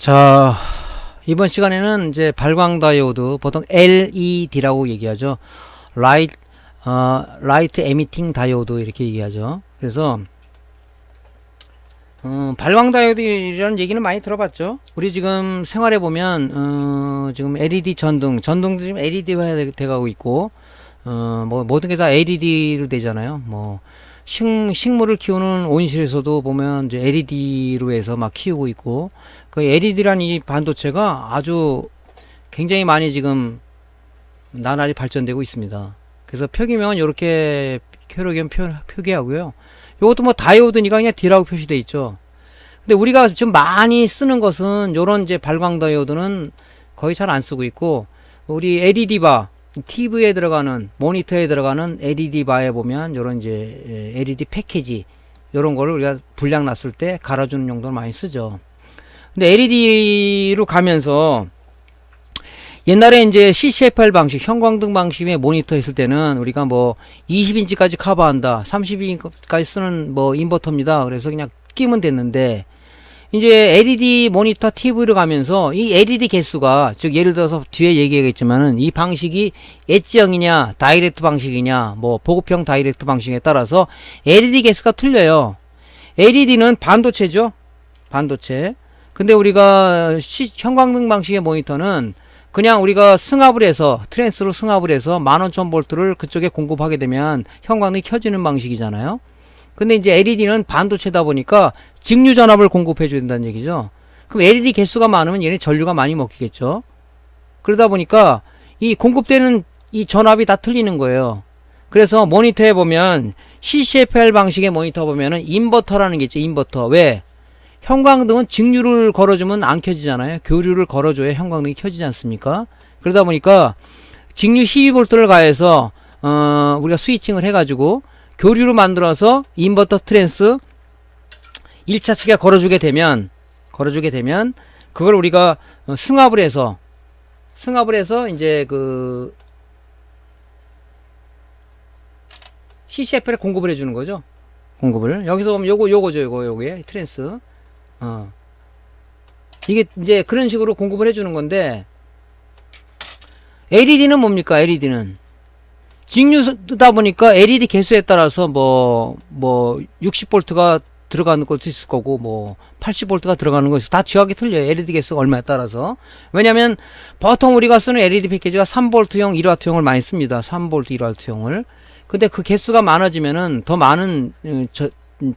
자, 이번 시간에는 이제 발광 다이오드, 보통 LED라고 얘기하죠. 라이트, 어, 라이트 에미팅 다이오드 이렇게 얘기하죠. 그래서, 어, 발광 다이오드라는 얘기는 많이 들어봤죠. 우리 지금 생활해 보면, 어, 지금 LED 전등, 전등도 지금 LED화 돼가고 있고, 어, 뭐, 모든 게 다 LED로 되잖아요. 뭐, 식, 식물을 키우는 온실에서도 보면 이제 LED로 해서 막 키우고 있고, 그 LED라는 이 반도체가 아주 굉장히 많이 지금 나날이 발전되고 있습니다. 그래서 표기명은 이렇게 표, 표기하고요. 이것도 뭐 다이오드니까 그냥 D라고 표시되어 있죠. 근데 우리가 지금 많이 쓰는 것은 요런 이제 발광 다이오드는 거의 잘 안 쓰고 있고 우리 LED 바 TV에 들어가는 모니터에 들어가는 LED 바에 보면 요런 이제 LED 패키지 요런 거를 우리가 불량 났을 때 갈아주는 용도로 많이 쓰죠. 근데 LED로 가면서 옛날에 이제 CCFR 방식, 형광등 방식의 모니터 했을 때는 우리가 뭐 20인치까지 커버한다, 30인치까지 쓰는 뭐 인버터입니다. 그래서 그냥 끼면 됐는데 이제 LED 모니터 TV로 가면서 이 LED 개수가 즉 예를 들어서 뒤에 얘기하겠지만은 이 방식이 엣지형이냐 다이렉트 방식이냐 뭐 보급형 다이렉트 방식에 따라서 LED 개수가 틀려요. LED는 반도체죠. 반도체. 근데 우리가 시, 형광등 방식의 모니터는 그냥 우리가 승합을 해서 트랜스로 승합을 해서 만원천 볼트를 그쪽에 공급하게 되면 형광등이 켜지는 방식이잖아요. 근데 이제 LED는 반도체다 보니까 직류 전압을 공급해 줘야 된다는 얘기죠. 그럼 LED 개수가 많으면 얘네 전류가 많이 먹히겠죠. 그러다 보니까 이 공급되는 이 전압이 다 틀리는 거예요. 그래서 모니터에 보면 CCFR 방식의 모니터 보면은 인버터라는 게 있죠. 인버터. 왜? 형광등은 직류를 걸어주면 안 켜지잖아요. 교류를 걸어줘야 형광등이 켜지지 않습니까? 그러다 보니까 직류 12V를 가해서 어, 우리가 스위칭을 해가지고 교류로 만들어서 인버터 트랜스 1차 측에 걸어주게 되면 걸어주게 되면 그걸 우리가 어, 승합을 해서 승합을 해서 이제 그 CCF에 공급을 해주는 거죠. 공급을 여기서 보면 요거 요거죠 요거 요게 트랜스 어. 이게 이제 그런 식으로 공급을 해주는 건데 LED는 뭡니까? LED는 직류다 보니까 LED 개수에 따라서 뭐 뭐 60볼트가 들어가는 것도 있을 거고 뭐 80볼트가 들어가는 것이 다 지역이 틀려요. LED 개수가 얼마에 따라서. 왜냐면 보통 우리가 쓰는 LED 패키지가 3볼트형 1와트형을 많이 씁니다. 3볼트 1와트형을. 근데 그 개수가 많아지면은 더 많은 어, 저,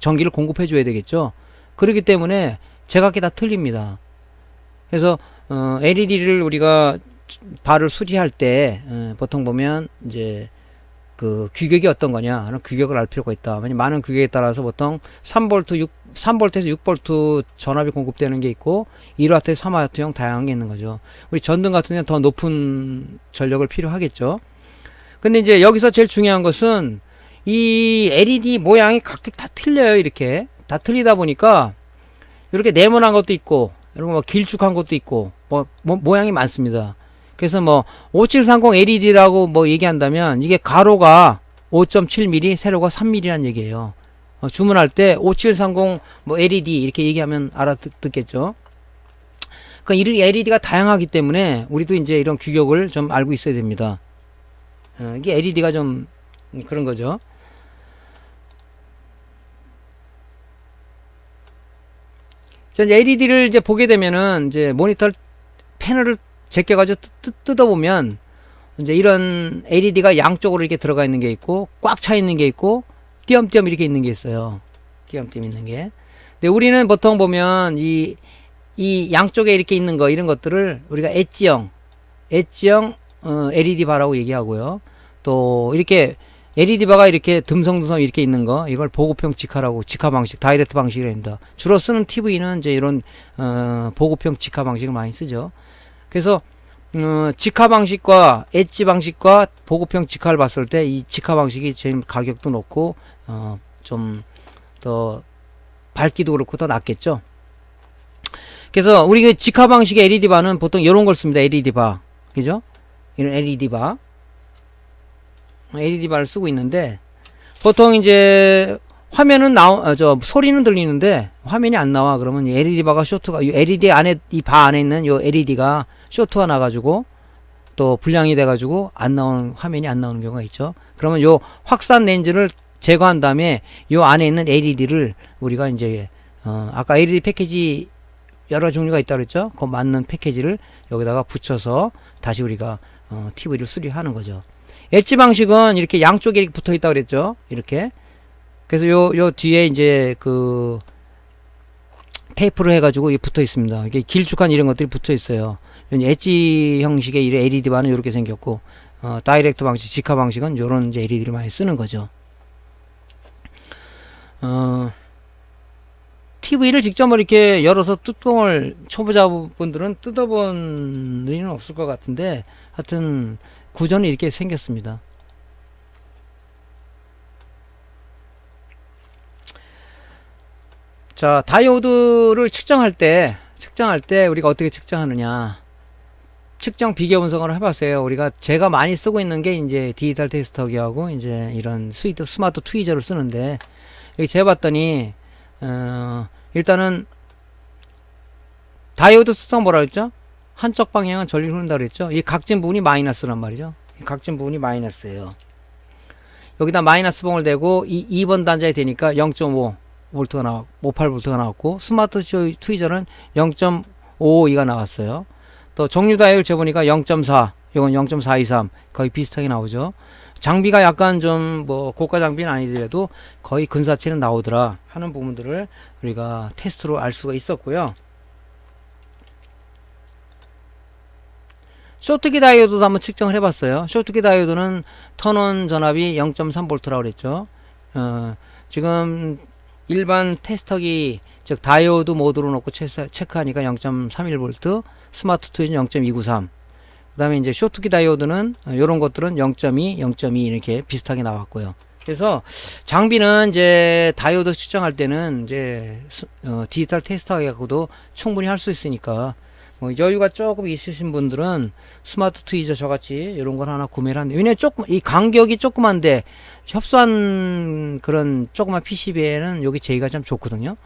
전기를 공급해 줘야 되겠죠. 그렇기 때문에 제각기 다 틀립니다. 그래서 어, LED를 우리가 발을 수리할 때 어, 보통 보면 이제 그 규격이 어떤 거냐 하는 규격을 알 필요가 있다. 많은 규격에 따라서 보통 3볼트 6 3볼트에서 6볼트 전압이 공급되는 게 있고 1와트에서 3와트형 다양한 게 있는 거죠. 우리 전등 같은 경우는 더 높은 전력을 필요하겠죠. 근데 이제 여기서 제일 중요한 것은 이 LED 모양이 각각 다 틀려요. 이렇게 다 틀리다 보니까 이렇게 네모난 것도 있고 이런 거 길쭉한 것도 있고 뭐, 뭐 모양이 많습니다. 그래서 뭐 5730 LED라고 뭐 얘기한다면 이게 가로가 5.7mm, 세로가 3mm란 얘기예요. 어, 주문할 때 5730 뭐 LED 이렇게 얘기하면 알아듣겠죠. 그러니까 이런 LED가 다양하기 때문에 우리도 이제 이런 규격을 좀 알고 있어야 됩니다. 어, 이게 LED가 좀 그런 거죠. 자, 이제 LED를 이제 보게 되면은 이제 모니터 패널을 제껴가지고 뜯어보면 이제 이런 LED가 양쪽으로 이렇게 들어가 있는 게 있고 꽉 차 있는 게 있고 띄엄띄엄 이렇게 있는 게 있어요. 띄엄띄엄 있는 게. 근데 우리는 보통 보면 이, 이 양쪽에 이렇게 있는 거 이런 것들을 우리가 엣지형, 엣지형 어, LED 바라고 얘기하고요. 또 이렇게 LED 바가 이렇게 듬성듬성 이렇게 있는 거 이걸 보급형 직화라고 직화 방식 다이렉트 방식이랍니다. 주로 쓰는 TV는 이제 이런 어, 보급형 직화 방식을 많이 쓰죠. 그래서 어, 직화 방식과 엣지 방식과 보급형 직화를 봤을 때 이 직화 방식이 제일 가격도 높고 어, 좀 더 밝기도 그렇고 더 낫겠죠. 그래서 우리 그 직화 방식의 LED 바는 보통 이런 걸 씁니다. LED 바, 그죠? 이런 LED 바, LED 바를 쓰고 있는데 보통 이제 화면은 나오, 아, 저, 소리는 들리는데, 화면이 안 나와. 그러면 이 LED 바가 쇼트가, 이 LED 안에, 이 바 안에 있는 요 LED가 쇼트가 나가지고, 또 불량이 돼가지고, 안 나오는, 화면이 안 나오는 경우가 있죠. 그러면 요 확산 렌즈를 제거한 다음에, 요 안에 있는 LED를 우리가 이제, 어, 아까 LED 패키지 여러 종류가 있다 그랬죠? 그 맞는 패키지를 여기다가 붙여서 다시 우리가, 어, TV를 수리하는 거죠. 엣지 방식은 이렇게 양쪽에 붙어 있다 그랬죠? 이렇게. 그래서 요, 요 뒤에 이제 그 테이프로 해가지고 이 붙어 있습니다. 이게 길쭉한 이런 것들이 붙어 있어요. 엣지 형식의 이 LED 바는 이렇게 생겼고, 어, 다이렉트 방식, 직화 방식은 요런 이제 LED를 많이 쓰는 거죠. 어, TV를 직접 뭐 이렇게 열어서 뚜껑을 초보자분들은 뜯어본 일은 없을 것 같은데, 하여튼 구조는 이렇게 생겼습니다. 자, 다이오드를 측정할 때, 측정할 때 우리가 어떻게 측정하느냐. 측정 비교 분석을 해봤어요. 우리가 제가 많이 쓰고 있는 게 이제 디지털 테스터기하고 이제 이런 스위트 스마트 트위저를 쓰는데 여기 재봤더니 어, 일단은 다이오드 특성 뭐라 그랬죠? 한쪽 방향은 전류 흐른다 그랬죠? 이 각진 부분이 마이너스란 말이죠. 이 각진 부분이 마이너스예요. 여기다 마이너스 봉을 대고 이 2번 단자에 되니까 0.5 볼트가 나왔, 58 볼트가 나왔고 스마트 트위저는 0.52가 나왔어요. 또 정류 다이얼 재보니까 0.4, 이건 0.423 거의 비슷하게 나오죠. 장비가 약간 좀 뭐 고가 장비는 아니더라도 거의 근사치는 나오더라 하는 부분들을 우리가 테스트로 알 수가 있었고요. 쇼트키 다이오드도 한번 측정을 해봤어요. 쇼트키 다이오드는 턴온 전압이 0.3V라고 그랬죠. 어, 지금 일반 테스터기 즉 다이오드 모드로 놓고 체크하니까 0.31V, 스마트 트윈 0.293. 그 다음에 이제 쇼트키 다이오드는 이런 것들은 0.2, 0.2 이렇게 비슷하게 나왔고요. 그래서 장비는 이제 다이오드 측정할 때는 이제 스- 어, 디지털 테스터 갖고도 충분히 할 수 있으니까 뭐 여유가 조금 있으신 분들은 스마트 트위저 저같이 이런 걸 하나 구매를 하는데 왜냐면 조금 이 간격이 조그만데 협소한 그런 조그만 PCB에는 여기 제이가 참 좋거든요.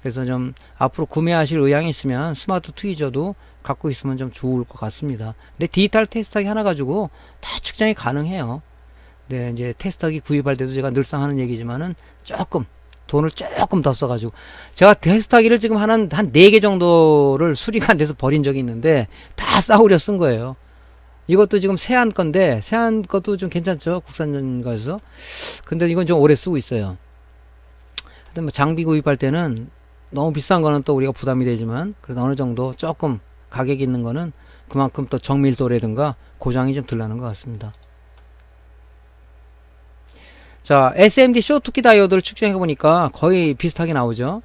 그래서 좀 앞으로 구매하실 의향이 있으면 스마트 트위저도 갖고 있으면 좀 좋을 것 같습니다. 근데 디지털 테스터기 하나 가지고 다 측정이 가능해요. 네, 이제 테스터기 구입할 때도 제가 늘상 하는 얘기지만은 조금 돈을 조금 더 써가지고 제가 테스터기를 지금 하는 한네 개 정도를 수리가 안 돼서 버린 적이 있는데 다 싸우려 쓴 거예요. 이것도 지금 세안 건데 세안 것도 좀 괜찮죠 국산 거에서 근데 이건 좀 오래 쓰고 있어요. 하여튼 뭐 장비 구입할 때는 너무 비싼 거는 또 우리가 부담이 되지만 그래도 어느 정도 조금 가격 있는 거는 그만큼 또 정밀도라든가 고장이 좀 덜 나는 것 같습니다. 자, SMD 쇼트키 다이오드를 측정해 보니까 거의 비슷하게 나오죠.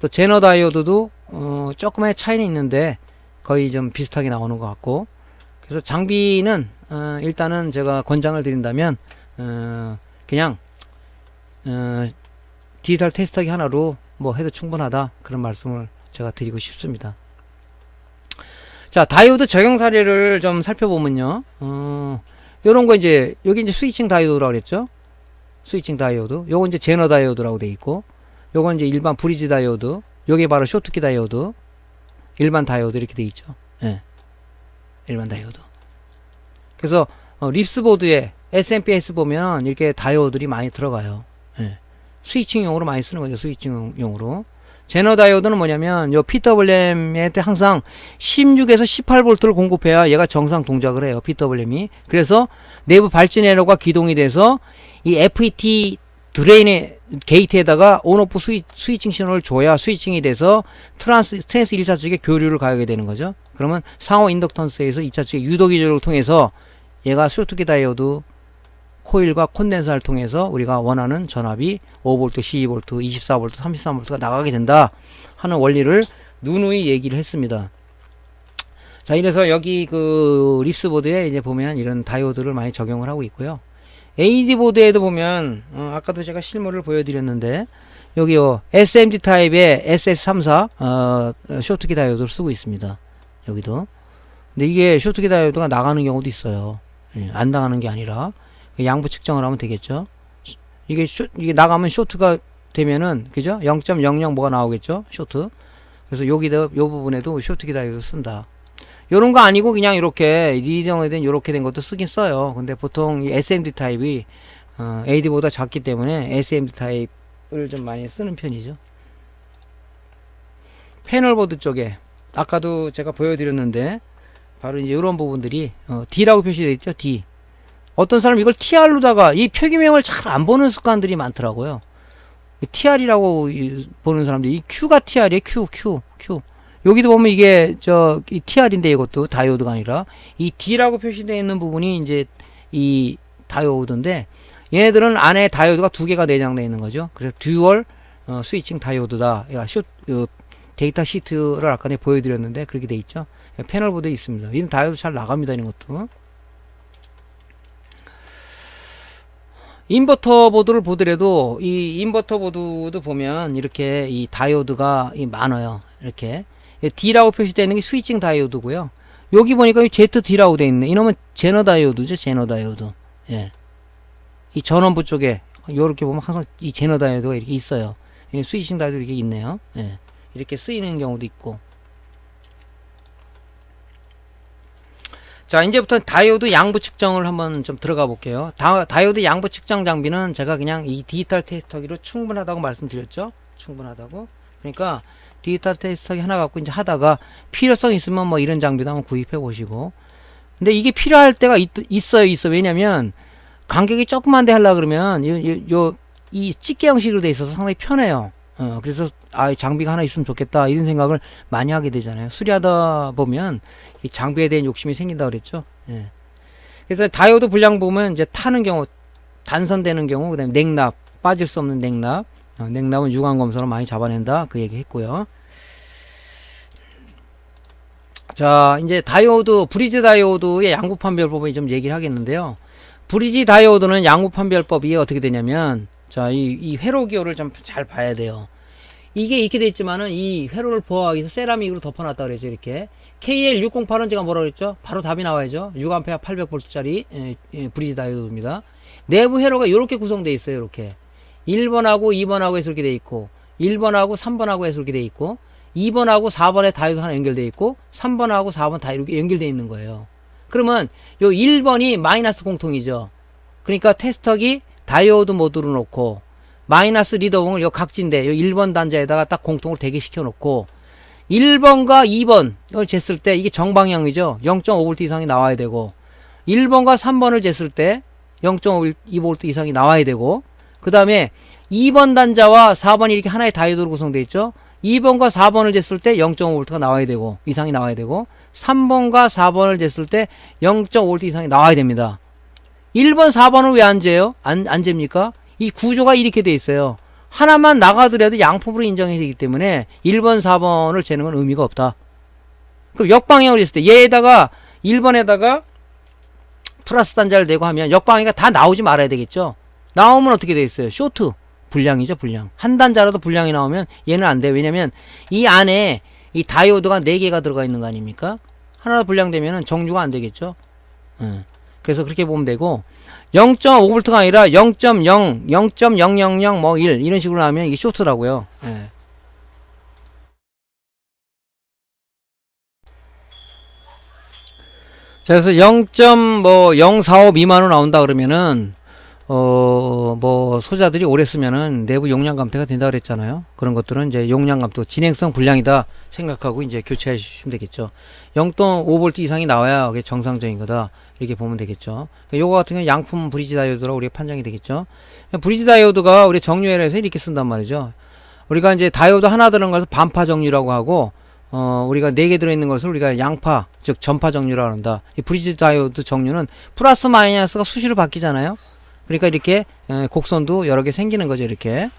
또 제너 다이오드도 어, 조금의 차이는 있는데 거의 좀 비슷하게 나오는 것 같고 그래서 장비는 어, 일단은 제가 권장을 드린다면 어, 그냥 어, 디지털 테스터기 하나로 뭐 해도 충분하다 그런 말씀을 제가 드리고 싶습니다. 자 다이오드 적용 사례를 좀 살펴보면요. 어, 요런 거 이제 여기 이제 스위칭 다이오드라고 그랬죠. 스위칭 다이오드. 요거 이제 제너 다이오드라고 돼 있고 요건 이제 일반 브리지 다이오드. 요게 바로 쇼트키 다이오드. 일반 다이오드 이렇게 돼 있죠. 예. 일반 다이오드. 그래서 어, 립스보드에 SMPS 보면 이렇게 다이오드들이 많이 들어가요. 예. 스위칭용으로 많이 쓰는 거죠. 스위칭용으로. 제너 다이오드는 뭐냐면 요 PWM에 항상 16에서 18V를 공급해야 얘가 정상 동작을 해요. PWM이. 그래서 내부 발진 에러가 기동이 돼서 이 FET 드레인의 게이트에다가 온오프 스위, 스위칭 신호를 줘야 스위칭이 돼서 트란스, 트랜스 1차 측에 교류를 가하게 되는 거죠. 그러면 상호 인덕턴스에서 2차 측의 유도 기조를 통해서 얘가 쇼트키 다이오드 코일과 콘덴서를 통해서 우리가 원하는 전압이 5V, 12V, 24V, 33V가 나가게 된다 하는 원리를 누누이 얘기를 했습니다. 자, 이래서 여기 그 립스보드에 이제 보면 이런 다이오드를 많이 적용을 하고 있고요. AD 보드에도 보면 어, 아까도 제가 실물을 보여드렸는데 여기요 SMD 타입의 SS34 어, 쇼트키 다이오드를 쓰고 있습니다. 여기도. 근데 이게 쇼트키 다이오드가 나가는 경우도 있어요. 예, 안 나가는 게 아니라 양부 측정을 하면 되겠죠. 이게 쇼, 이게 나가면 쇼트가 되면은 그죠? 0.00 뭐가 나오겠죠? 쇼트. 그래서 여기다 요 부분에도 쇼트키 다이오드 쓴다. 요런 거 아니고 그냥 이렇게 된 요렇게 된 것도 쓰긴 써요. 근데 보통 이 SMD 타입이 어, AD보다 작기 때문에 SMD 타입을 좀 많이 쓰는 편이죠. 패널보드 쪽에 아까도 제가 보여드렸는데 바로 이제 이런 부분들이 어, D라고 표시되어 있죠. D. 어떤 사람 이걸 TR로다가 이 표기명을 잘 안 보는 습관들이 많더라고요. TR이라고 보는 사람들이 이 Q가 TR이에요. Q, Q, Q. 여기도 보면 이게 저이 TR인데 이것도 다이오드가 아니라 이 D라고 표시되어 있는 부분이 이제 이 다이오드인데 얘네들은 안에 다이오드가 두 개가 내장되어 있는 거죠. 그래서 듀얼 어, 스위칭 다이오드다. 야, 슛, 어, 데이터 시트를 아까 내 보여드렸는데 그렇게 돼 있죠. 패널 보드에 있습니다. 이는 다이오드 잘 나갑니다. 이런 것도. 인버터 보드를 보더라도 이 인버터 보드도 보면 이렇게 이 다이오드가 이 많아요. 이렇게 D라고 표시되어 있는 게 스위칭 다이오드고요. 여기 보니까 ZD라고 되어 있네. 이놈은 제너 다이오드죠. 제너 다이오드. 예. 이 전원부 쪽에 이렇게 보면 항상 이 제너 다이오드가 이렇게 있어요. 예, 스위칭 다이오드 이렇게 있네요. 예. 이렇게 쓰이는 경우도 있고. 자, 이제부터 다이오드 양부 측정을 한번 좀 들어가 볼게요. 다, 다이오드 양부 측정 장비는 제가 그냥 이 디지털 테스터기로 충분하다고 말씀드렸죠. 충분하다고. 그러니까 디지털 테스터기 하나 갖고 이제 하다가 필요성 있으면 뭐 이런 장비도 한번 구입해 보시고. 근데 이게 필요할 때가 있, 있어요, 있어. 왜냐면 간격이 조그만 데 하려 그러면 요, 이 집게 형식으로 돼 있어서 상당히 편해요. 어, 그래서 아 장비가 하나 있으면 좋겠다 이런 생각을 많이 하게 되잖아요. 수리하다 보면 이 장비에 대한 욕심이 생긴다 그랬죠. 예. 그래서 다이오드 불량 보면 이제 타는 경우 단선되는 경우 그다음에 냉납 빠질 수 없는 냉납 어, 냉납은 유관 검사로 많이 잡아낸다 그 얘기 했고요. 자 이제 다이오드 브리지 다이오드의 양부 판별법을 좀 얘기를 하겠는데요. 브리지 다이오드는 양부 판별법이 어떻게 되냐면 자, 이, 이 회로 기호를 좀 잘 봐야 돼요. 이게 이렇게 돼 있지만은 이 회로를 보호하기 위해서 세라믹으로 덮어놨다 그랬죠, 이렇게. KL608은 제가 뭐라 그랬죠? 바로 답이 나와야죠. 6A 800V짜리 예, 예, 브리지 다이오드입니다. 내부 회로가 이렇게 구성되어 있어요, 이렇게. 1번하고 2번하고 해서 이렇게 돼 있고, 1번하고 3번하고 해서 이렇게 돼 있고, 2번하고 4번에 다이오드 하나 연결돼 있고, 3번하고 4번 다 이렇게 연결돼 있는 거예요. 그러면 요 1번이 마이너스 공통이죠. 그러니까 테스터기 다이오드 모드로 놓고 마이너스 리더봉을 요 각진대 요 1번 단자에다가 딱 공통을 대기시켜 놓고 1번과 2번 을 쟀을 때 이게 정방향이죠. 0.5V 이상이 나와야 되고 1번과 3번을 쟀을 때 0.5V 이상이 나와야 되고 그 다음에 2번 단자와 4번이 이렇게 하나의 다이오드로 구성되어 있죠. 2번과 4번을 쟀을 때 0.5V가 나와야 되고 이상이 나와야 되고 3번과 4번을 쟀을 때 0.5V 이상이 나와야 됩니다. 1번, 4번은 왜안 재요? 안, 안 잽니까? 이 구조가 이렇게 돼 있어요. 하나만 나가더라도 양품으로 인정해야 되기 때문에 1번, 4번을 재는 건 의미가 없다. 그럼 역방향으로 했을 때 얘에다가 1번에다가 플러스 단자를 대고 하면 역방향이 다 나오지 말아야 되겠죠. 나오면 어떻게 돼 있어요? 쇼트. 불량이죠, 불량. 한 단자라도 불량이 나오면 얘는 안 돼요. 왜냐면 이 안에 이 다이오드가 4개가 들어가 있는 거 아닙니까? 하나 불량되면 정류가 안 되겠죠. 음. 그래서 그렇게 보면 되고 0.5V가 아니라 0.0, 0.000뭐1 이런 식으로 하면 이게 쇼트라고요. 예. 자, 그래서 0.045 미만으로 나온다 그러면은 어, 뭐, 소자들이 오래 쓰면은 내부 용량 감퇴가 된다 그랬잖아요. 그런 것들은 이제 용량 감퇴, 진행성 불량이다 생각하고 이제 교체해 주시면 되겠죠. 0.5V 이상이 나와야 그게 정상적인 거다. 이렇게 보면 되겠죠. 요거 같은 경우 양품 브리지 다이오드라고 우리가 판정이 되겠죠. 브리지 다이오드가 우리 정류회로에서 이렇게 쓴단 말이죠. 우리가 이제 다이오드 하나 들은 것을 반파 정류라고 하고, 어, 우리가 네 개 들어있는 것을 우리가 양파, 즉 전파 정류라고 한다. 이 브리지 다이오드 정류는 플러스 마이너스가 수시로 바뀌잖아요. 그러니까 이렇게 곡선도 여러 개 생기는 거죠, 이렇게.